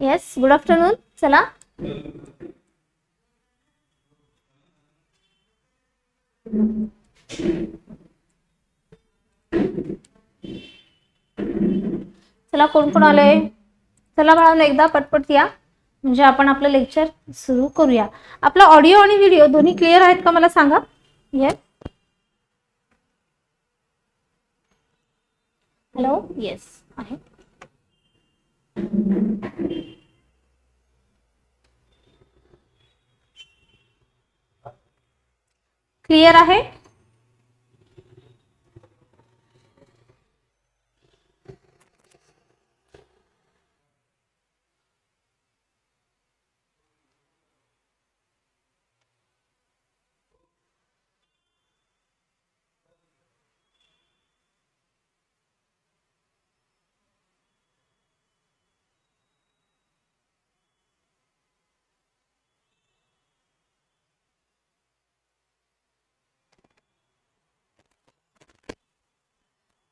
Yes good afternoon चला चला कोण कोण आलंय? चला बाळांनो एकदा पटपट या. म्हणजे आपण आपलं लेक्चर सुरू करूया. आपला ऑडिओ आणि व्हिडिओ दोन्ही क्लिअर आहेत का मला सांगा? येस हॅलो येस आहे क्लिअर आहे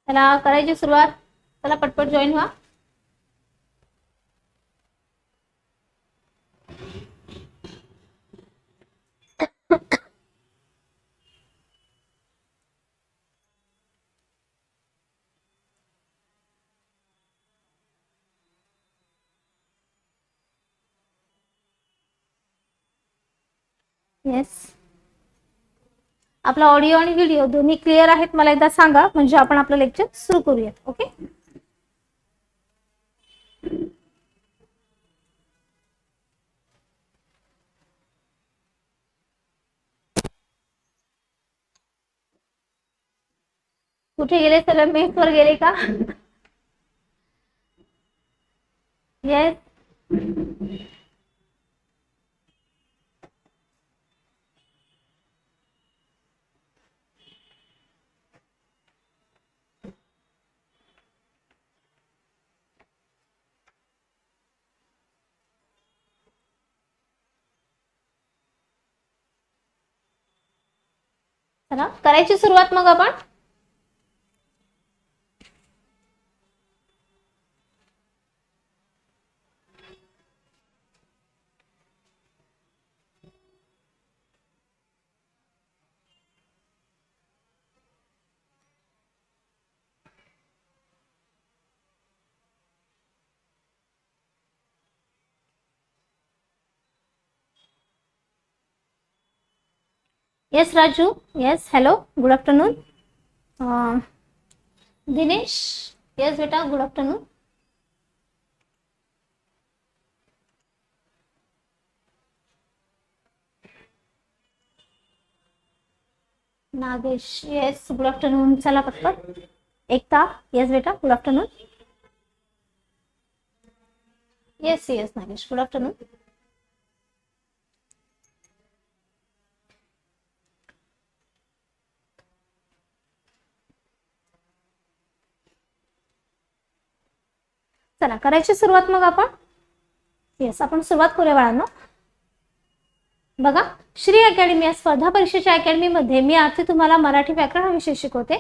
चला करायची सुरुवात चला पटपट जॉईन व्हा येस आपला ऑडिओ आणि व्हिडिओ दोन्ही क्लिअर आहेत मला एकदा सांगा. म्हणजे आपण आपलं लेक्चर सुरू करूयात ओके कुठे गेले सगळे? मेस वर गेले का? येस चला करायची सुरुवात मग आपण. Yes Raju yes hello good afternoon Dinesh yes बेटा good afternoon Nagesh yes good afternoon चला पटपट एकता येस बेटा good afternoon yes yes Nagesh good afternoon चला करायची सुरुवात मग आपण? येस आपण सुरुवात करूया बाळांनो. बघा श्री अकॅडमी या स्पर्धा परीक्षेच्या अकॅडमीमध्ये मी आधी तुम्हाला मराठी व्याकरण हा विषय शिकवते.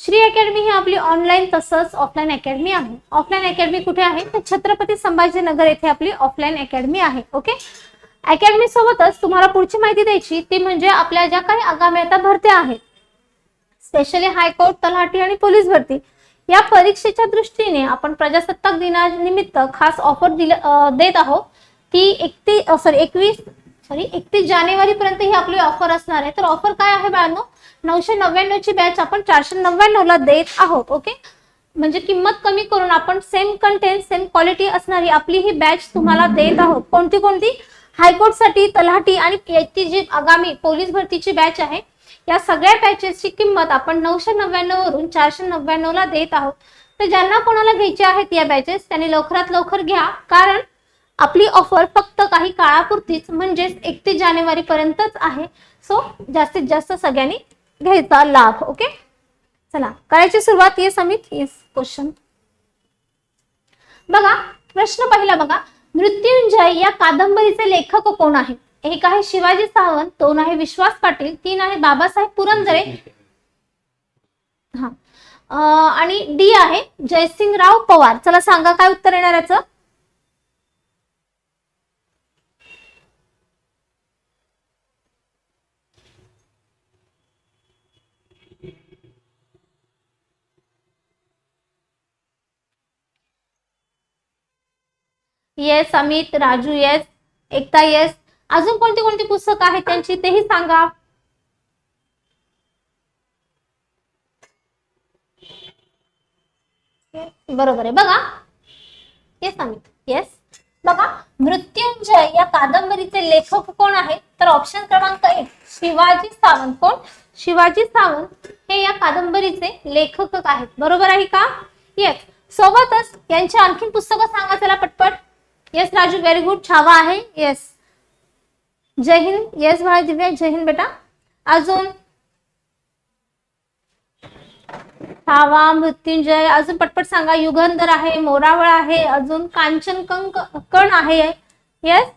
श्री अकॅडमी ही आपली ऑनलाईन तसंच ऑफलाईन अकॅडमी आहे. ऑफलाईन अकॅडमी कुठे आहे? तर छत्रपती संभाजीनगर येथे आपली ऑफलाईन अकॅडमी आहे ओके अकॅडमी सोबतच तुम्हाला पुढची माहिती द्यायची ती म्हणजे आपल्या ज्या काही आगामी आता भरत्या आहेत स्पेशली हायकोर्ट तलाठी आणि पोलीस भरती. या परीक्षेच्या दृष्टीने आपण प्रजासत्ताक दिनानिमित्त खास ऑफर दिल देत आहोत. ती एकतीस सॉरी एकवीस सॉरी एकतीस जानेवारी पर्यंत ही आपली ऑफर असणार आहे. तर ऑफर काय आहे बाळांनो? नऊशे नव्याण्णव ची बॅच आपण चारशे नव्याण्णव ला देत आहोत ओके म्हणजे किंमत कमी करून आपण सेम कंटेंट सेम क्वालिटी असणारी आपली ही बॅच तुम्हाला देत आहोत. कोणती कोणती? हायकोर्टसाठी तलाठी आणि जी आगामी पोलीस भरतीची बॅच आहे या सगळ्या पॅचेसची किंमत आपण नऊशे नव्याण्णव वरून चारशे नव्याण्णव ला देत आहोत. तर ज्यांना कोणाला घ्यायचे आहेत या बॅचेस त्यांनी लवकरात लवकर घ्या. कारण आपली ऑफर फक्त काही काळापुरतीच म्हणजेच एकतीस जानेवारी पर्यंतच आहे. सो जास्तीत जास्त सगळ्यांनी घ्यायचा लाभ ओके चला करायची सुरुवात येस अमित येस क्वेश्चन बघा प्रश्न पहिला बघा. मृत्युंजय या कादंबरीचे लेखक कोण आहेत? एक आहे? शिवाजी सावंत दोन आहे विश्वास पाटील तीन आहे बाबासाहेब पुरंदरे. हा. अं, आणि डी आहे जयसिंगराव पवार. चला सांगा काय उत्तर येणार याचं? Yes Amit Raju yes Ekta yes अजून कोणती कोणती पुस्तकं आहेत त्यांची तेही सांगा. बरोबर आहे. बघा. येस अमित येस बघा मृत्युंजय या कादंबरीचे लेखक कोण आहेत? तर ऑप्शन क्रमांक एक शिवाजी सावंत. कोण? शिवाजी सावंत हे या कादंबरीचे लेखक आहेत. बरोबर आहे का? येस सोबतच यांची आणखीन पुस्तकं सांगा चला पटपट. Yes Raju very good Chhava आहे. येस जय हिंद येस बाळा दिव्या जय हिंद बेटा। अजून छावा मृत्युंजय अजून पटपट सांगा युगंधर आहे मोरावळ आहे अजून कांचन कंक कण आहे येस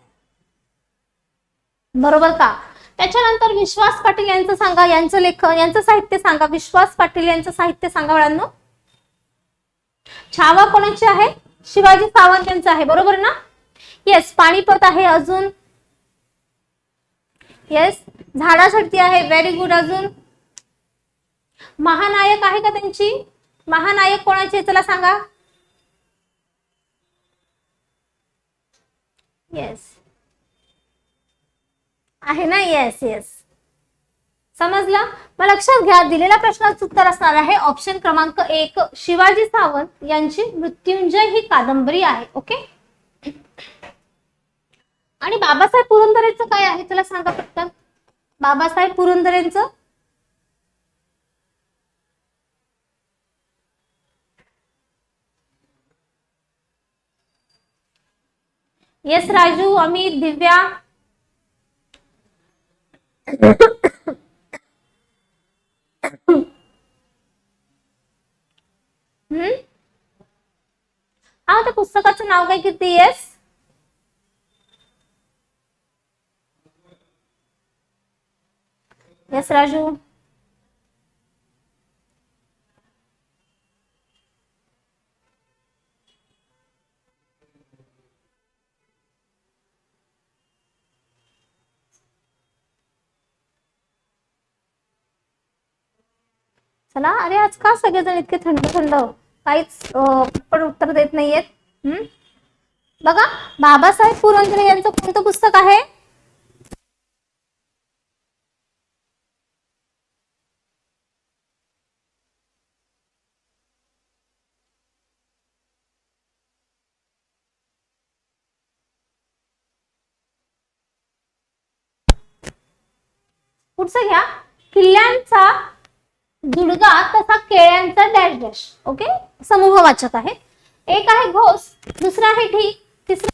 बरोबर का? त्याच्यानंतर विश्वास पाटील यांचं सांगा यांचं लेखन यांचं साहित्य सांगा विश्वास पाटील यांचं साहित्य सांगा बाळांनो छावा कोणाची आहे? शिवाजी सावंत यांचं आहे बरोबर ना? येस पाणीपत आहे अजून येस झाडाझडती आहे. व्हेरी गुड अजून. महानायक आहे का त्यांची? महानायक कोणाची चला सांगा. येस आहे ना? येस येस समजलं? मग लक्षात घ्या दिलेल्या प्रश्नाचं उत्तर असणार आहे. ऑप्शन क्रमांक एक शिवाजी सावंत यांची मृत्युंजय ही कादंबरी आहे. ओके आणि बाबासाहेब पुरंदरेंचं काय आहे? तुला सांगा पटकन. बाबासाहेब पुरंदरेंचं? येस राजू अमित दिव्या. हम्म? हा त्या पुस्तकाचं नाव काय किती? येस यस राजू चला अरे आज का सगळेजण इतके थंड थंड. काहीच अं, पण उत्तर देत नाहीयेत. हम्म बघा बाबासाहेब पुरंदरे यांचं कोणतं पुस्तक आहे? पुढचं घ्या. किल्ल्यांचा दुर्गा तसा केळ्यांचा डॅश डॅश. ओके? समूहवाचक आहे. एक आहे घोष दुसरा आहे ठीक तिसरा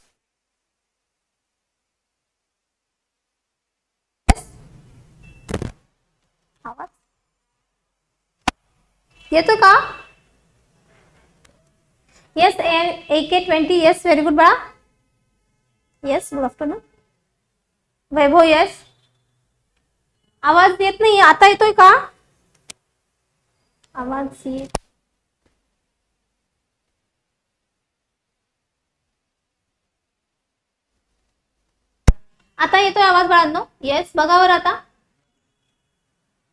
येतो का? Yes A K twenty yes very good बाळा. Yes good afternoon Vaibhav yes आवाज येत नाही आता येतोय का? आवाज येत आता येतोय आवाज बाळांनो? येस बघावर आता.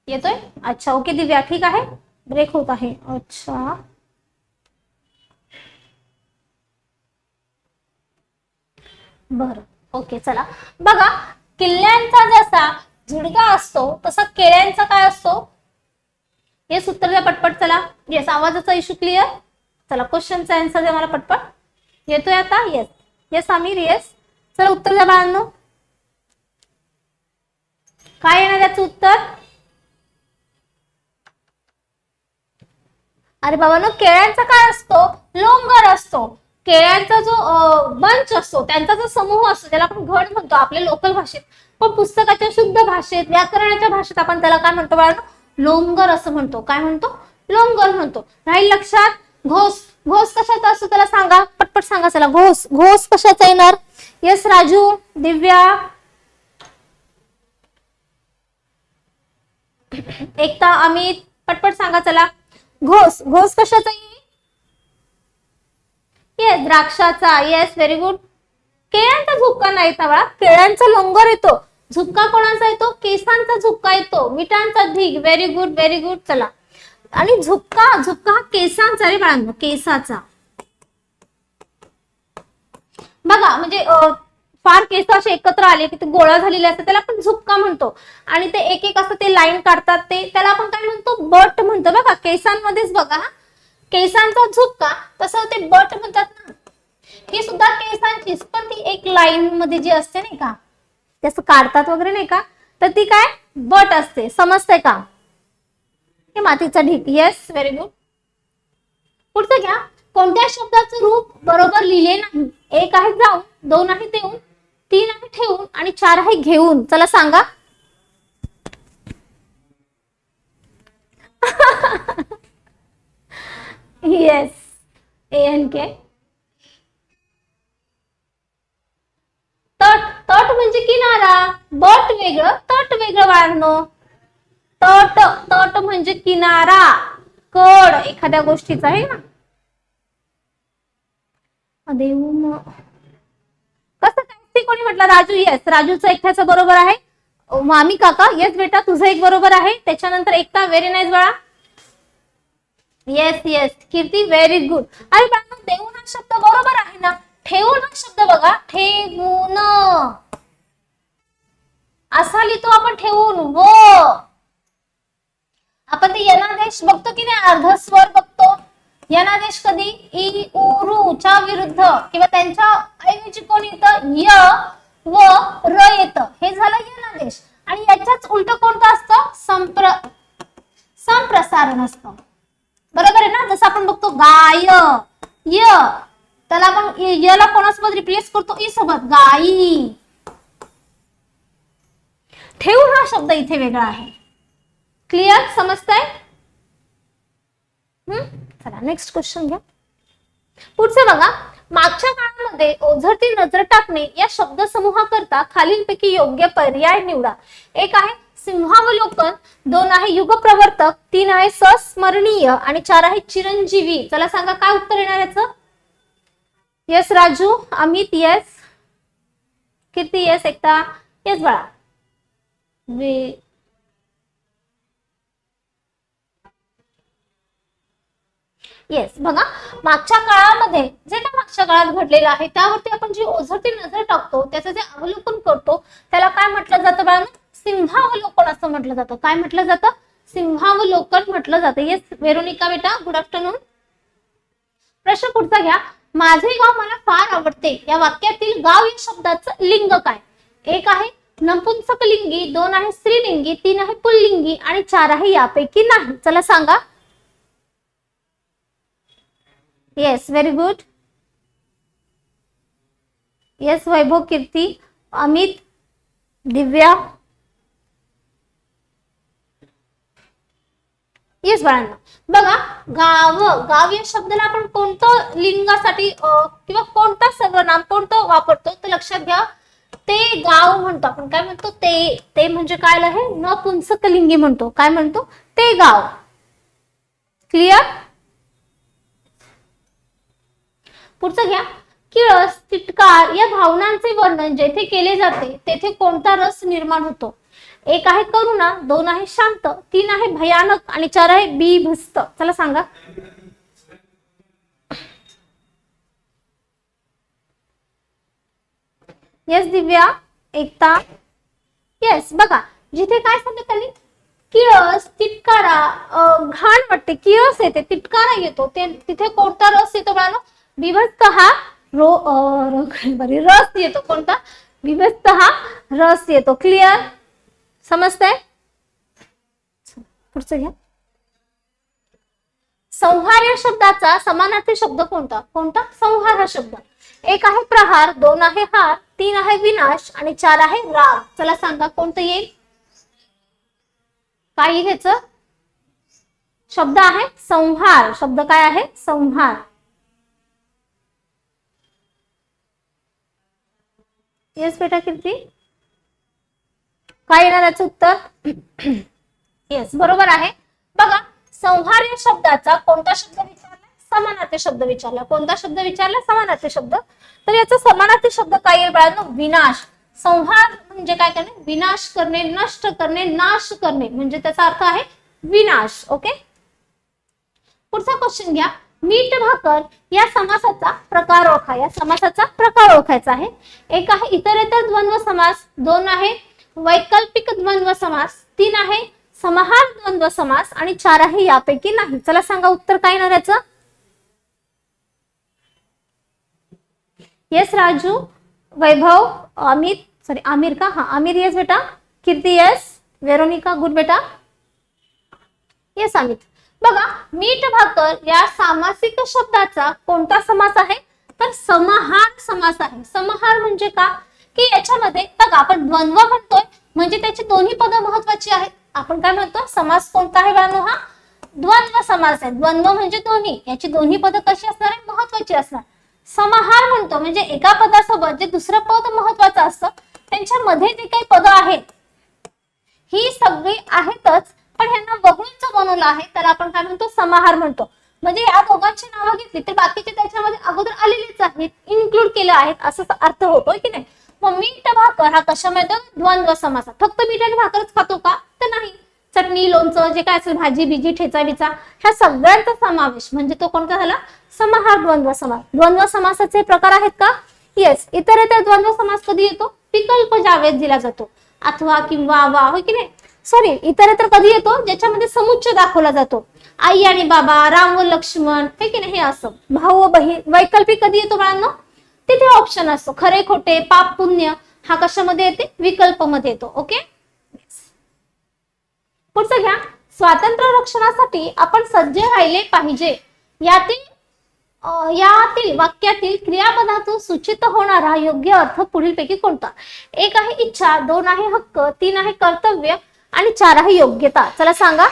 येतोय? अच्छा ओके दिव्या ठीक आहे. ब्रेक होत आहे. अच्छा. बर ओके चला. बघा किल्ल्यांचा जसा झुडगा असतो तसा केळ्यांचा काय असतो? येस उत्तर द्या पटपट चला. म्हणजे येस आवाजाचा इश्यू क्लिअर चला क्वेश्चनचा आन्सर द्या मला पटपट. येतोय आता? येस येस आमिर येस चला उत्तर द्या बाळांनो. काय येणार त्याचं उत्तर? अरे बाबांनो केळ्यांचा काय असतो? लोंगर असतो. केळ्यांचा जो बंच असतो त्यांचा जो समूह असतो त्याला आपण घड म्हणतो आपल्या लोकल भाषेत. पण पुस्तकाच्या शुद्ध भाषेत व्याकरणाच्या भाषेत आपण त्याला काय म्हणतो बाळांनो? लोंगर असं म्हणतो. काय म्हणतो? लोंगर म्हणतो. राहील लक्षात? घोष. घोष कशाचा असतो त्याला सांगा. पटपट सांगा चला घोष. घोष कशाचा येणार? येस राजू. दिव्या. एकता अमित. पटपट सांगा चला घोस घोस कशाचा येस द्राक्षाचा येस व्हेरी गुड केळ्यांचा झुपका नाही तवळा केळ्यांचा लोंगर येतो. झुपका कोणाचा येतो? केसांचा झुपका येतो. मिठांचा ढीग. व्हेरी गुड व्हेरी गुड चला. आणि झुपका झुपका हा केसांचा रे बाळांनो केसाचा. बघा म्हणजे फार केस असे एकत्र आले की ते गोळा झालेले असतात त्याला आपण झुपका म्हणतो. आणि ते एक एक असं ते लाईन काढतात ते त्याला आपण काय म्हणतो? बट म्हणतो बघा केसांमध्येच बघा. हा. केसांचा झुपका तसं ते बट म्हणतात ना ही सुद्धा केसांचीच पण ती एक लाईन मध्ये जी असते नाही का त्याच काढतात वगैरे नाही का तर ती काय? बट असते. समजते का? हे मातीचा ढीक. येस व्हेरी गुड पुढचं घ्या. कोणत्या शब्दाचं रूप बरोबर लिहिले नाही? एक आहे जाऊन दोन आहे देऊन तीन आहे ठेवून आणि चार आहे घेऊन. चला सांगा. येस एन के तट तट म्हणजे किनारा. बट वेगळं तट वेगळं वाढणं. तट तट म्हणजे किनारा. कड एखाद्या गोष्टीचा आहे ना. देऊ कसं काय? कोणी म्हटलं? राजू येस राजूचं एकट्याचं बरोबर आहे. मामी काका येस बेटा तुझं एक बरोबर आहे. त्याच्यानंतर एकता व्हेरी नाईस बाळा. Yes yes Kirti very good अरे बाळा देऊन हा शब्द बरोबर आहे ना? ठेवून हा शब्द बघा. ठेवून असा लिहितो आपण ठेवून. व. आपण ते यनादेश बघतो की नाही? अर्धस्वर बघतो. यनादेश कधी? इ उ च्या विरुद्ध. किंवा त्यांच्या ऐवजी कोण येतं य व र येत. हे झालं यनादेश. आणि याच्याच उलट कोणतं असतं? संप्र संप्रसारण असतं. बरोबर आहे ना? जसं आपण बघतो गाय य त्याला आपण यला कोणासोबत रिप्लेस करतो? ई सोबत गाई. ठेवू हा शब्द इथे वेगळा आहे. क्लिअर समजतंय? हम्म चला नेक्स्ट क्वेश्चन घ्या. पुढचं बघा. मागच्या काळामध्ये ओझरती नजर टाकणे या शब्द समूहाकरता खालीलपैकी योग्य पर्याय निवडा. एक आहे सिंहावलोकन दोन आहे युगप्रवर्तक तीन आहे सस्मरणीय आणि चार आहे चिरंजीवी. चला सांगा काय उत्तर येणार याचं? Yes Raju Amit yes Kirti yes Ekta yes बाळा. येस बघा मागच्या काळामध्ये जे काय मागच्या काळात घडलेलं आहे त्यावरती आपण जी ओझरती नजर टाकतो त्याचं जे अवलोकन करतो त्याला काय म्हटलं जातं बाळांनो? सिंहावलोकन असं म्हटलं जातं. काय म्हटलं जातं? सिंहावलोकन म्हटलं जातं. येस वेरोनिका बेटा गुड आफ्टरनून प्रश्न पुढचा घ्या. माझे गाव मला फार आवडते. या वाक्यातील गाव या शब्दाचं लिंग काय? एक आहे नपुंसक लिंगी दोन आहे स्त्रीलिंगी तीन आहे पुल्लिंगी आणि चार आहे यापैकी नाही. चला सांगा. Yes very good yes Vaibhav Kirti Amit Divya yes बाळांना. बघा गाव गाव या शब्दाला आपण कोणतं लिंगासाठी किंवा कोणता सर्वनाम कोणतं वापरतो ते लक्षात घ्या. ते गाव म्हणतो आपण. काय म्हणतो? ते ते म्हणजे काय आहे? नपुंसक लिंगी म्हणतो. काय म्हणतो? ते गाव. क्लिअर पुढचं घ्या. किळस तिटकार या भावनांचे वर्णन जेथे केले जाते तेथे कोणता रस निर्माण होतो? एक आहे करुणा दोन आहे शांत तीन आहे भयानक आणि चार आहे बीभस्त. चला सांगा. येस दिव्या एकता. येस बघा जिथे काय सांगतात त्यांनी? किळस तिटकारा घाण वाटते. किळस येते तिटकारा येतो. ते तिथे कोणता रस येतो बाळांनो? बिभस्त हा रो अं, रस येतो. कोणता? बिभस्त हा रस येतो. क्लिअर समजतंय? पुढचं घ्या. संहार या शब्दाचा समानार्थी शब्द कोणता? कोणता? संहार हा शब्द. एक आहे प्रहार दोन आहे हार तीन आहे विनाश आणि चार आहे राग. चला सांगा कोणतं येईल? काय ह्याच? शब्द आहे संहार. शब्द काय आहे? संहार. येस बेटा कीर्ती काय येणार याचं उत्तर? येस बरोबर आहे. बघा संहार या शब्दाचा कोणता शब्द विचारला? समानार्थी शब्द विचारला. कोणता शब्द विचारला? समानार्थी शब्द. तर याचा समानार्थी शब्द काय येईल बाळांनो? विनाश. संहार म्हणजे काय करणे? विनाश करणे नष्ट करणे नाश करणे. म्हणजे त्याचा अर्थ आहे विनाश. ओके? पुढचा क्वेश्चन घ्या. मीठ भाकर या समासाचा प्रकार ओळखा. या समासाचा प्रकार ओळखायचा आहे. एक आहे इतरेतर द्वंद्व समास. दोन आहे वैकल्पिक द्वंद्व समास. तीन आहे समाहार द्वंद्व समास आणि चार आहे यापैकी नाही. चला सांगा उत्तर काय येणार त्याचं येस राजू. वैभव अमित सॉरी आमिर का? हा आमिर येस बेटा. कीर्ती येस वेरोनिका गुड बेटा. येस अमित. बघा मीठ भाकर या सामासिक शब्दाचा कोणता समास आहे? तर समाहार समास आहे. समाहार म्हणजे का? की याच्यामध्ये बघा आपण द्वंद्व म्हणतोय म्हणजे त्याची दोन्ही पदं महत्वाची आहेत. आपण काय म्हणतो? समास कोणता आहे बाळांनो हा? द्वंद्व समास आहे. द्वंद्व म्हणजे दोन्ही. याची दोन्ही पदं कशी असणार आहे महत्वाची असणार? समाहार म्हणतो म्हणजे एका पदासोबत जे दुसरं पद महत्वाचं असतं त्यांच्यामध्ये जे काही पदं आहेत ही सगळी आहेतच पण ह्यांना वगळून जो बनवलं आहे तर आपण काय म्हणतो? समाहार म्हणतो. म्हणजे या दोघांची नावं घेतली तर बाकीचे त्याच्यामध्ये अगोदर आलेलेच आहेत इन्क्लूड केले आहेत असा अर्थ होतोय की नाही? मग मीठ भाकर हा कशामध्ये? येतो? द्वंद्व समास फक्त मीठ आणि भाकरच खातो का? तर नाही. चटणी लोणचं जे काय असेल भाजी बिजी ठेचा बिचा ह्या सगळ्यांचा समावेश. म्हणजे तो कोणता झाला? समाहार द्वंद्व समास. द्वंद्व समासाचे प्रकार आहेत का? येस इतर इतर द्वंद्व समास कधी येतो? विकल्प ज्यावेळेस दिला जातो. अथवा किंवा वा हो की नाही? सॉरी इतर इतर कधी येतो? ज्याच्यामध्ये समुच्च दाखवला जातो. आई आणि बाबा राम व लक्ष्मण हे की नाही? हे असं. भाऊ व बहीण. वैकल्पिक कधी येतो बाळांना? तिथे ऑप्शन असतो. खरे खोटे पाप पुण्य हा कशामध्ये येते? विकल्पमध्ये येतो. ओके पुढचं घ्या. स्वातंत्र्य रक्षणासाठी आपण सज्ज राहिले पाहिजे. यातील यातील वाक्यातील क्रियापदातून सूचित होणारा योग्य अर्थ पुढीलपैकी कोणता? एक आहे इच्छा दोन आहे हक्क तीन आहे कर्तव्य आणि चार आहे योग्यता. चला सांगा.